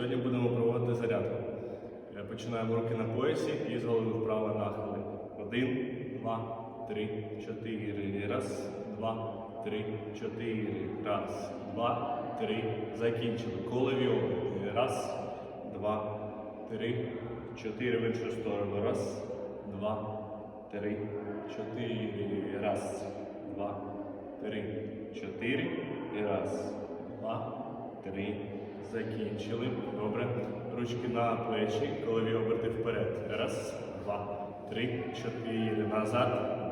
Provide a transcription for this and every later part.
Сьогодні будемо проводити зарядку. Е, Починаємо руки на поясі і з голови вправо нахили. Один, два, три, чотири. Раз, два, три, чотири. Раз, два, три. Закінчили. Колові оберти. Раз, два, три, чотири. В іншу сторону. Раз, два, три, чотири. Раз, два, три, чотири. І раз, два, три. Закінчили. Добре. Ручки на плечі, голові оберти вперед. Раз, два, три, чотири. Назад.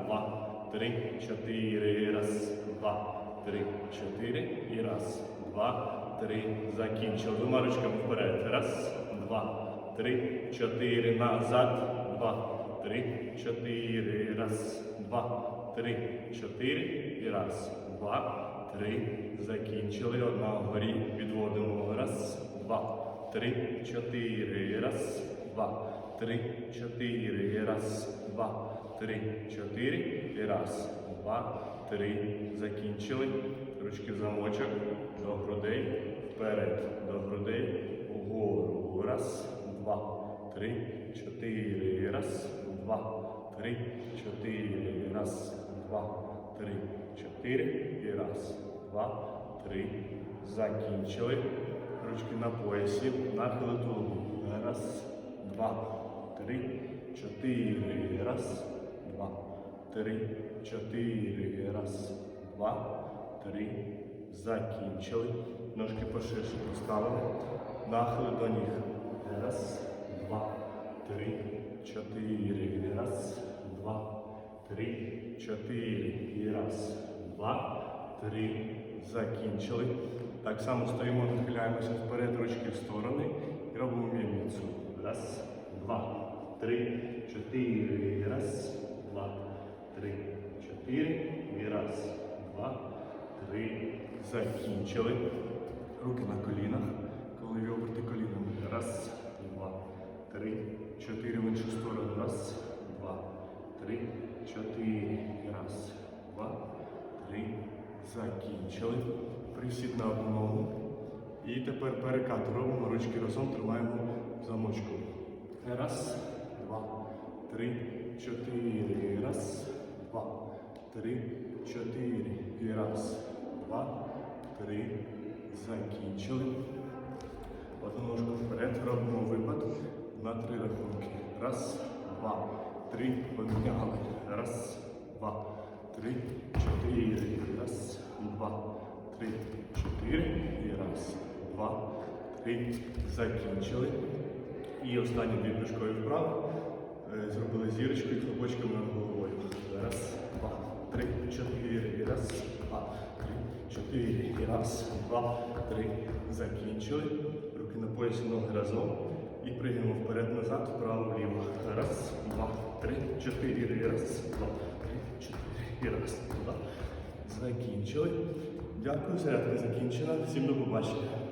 Два, три, чотири. Раз, два, три, чотири. І раз, два, три. Закінчили. Двома ручками вперед. Раз, два, три, чотири. Назад. Два, три, чотири. Раз, два, три, чотири. І раз, два, три. Закінчили. Одна вгорі. Відводимо. Раз, два, три, чотири. Раз, два, три, чотири. Раз, два, три, чотири. І раз, два, три. Закінчили. Ручки замочок. До грудей. Вперед. До грудей. Угору. Раз, два, три, чотири. Раз, два, три, чотири. Раз, два, три, чотири. Раз, два, три. Закінчили. Ручки на поясі. Нахили тулубу. Раз, два, три, чотири. Раз, два, три, чотири. Раз, два, три. Закінчили. Ножки поширше поставили. Нахили до ніг. Раз, два, три, чотири. Раз, два, три, чотири. Раз, два, три. Закінчили. Так само стоїмо, нахиляємося вперед, ручки в сторони і робимо мільницю. Раз, два, три, чотири. Раз, два, три, чотири. І раз, два, три. Закінчили. Руки на колінах. Оберти колінами. Раз, два, три, чотири. В іншу сторону. Раз, два, три, чотири. Раз, два, три. Закінчили. Присід на одну ногу. І тепер перекат робимо. Ручки разом тримаємо замочку. Раз, два, три, чотири. Раз, два, три, чотири. І раз, два, три. Закінчили. Одну ножку вперед, робимо випад на три рахунки. Раз, два, три, поміняли. Раз, два, три, чотири. Раз, два, три, чотири. І раз, два, три. Закінчили. І останні дві прыжкові вправи. Е, Зробили зірочку і клубочками над головою. Раз, два, три, чотири. І раз, два, три, чотири. І раз, два, три. Закінчили. Руки на поясі, ноги разом. І пригаємо вперед-назад, вправо-вліво. Раз, два, три, чотири. Раз, два, три, чотири. І раз, два. Закінчили. Дякую, зарядка закінчена. Всім до побачення.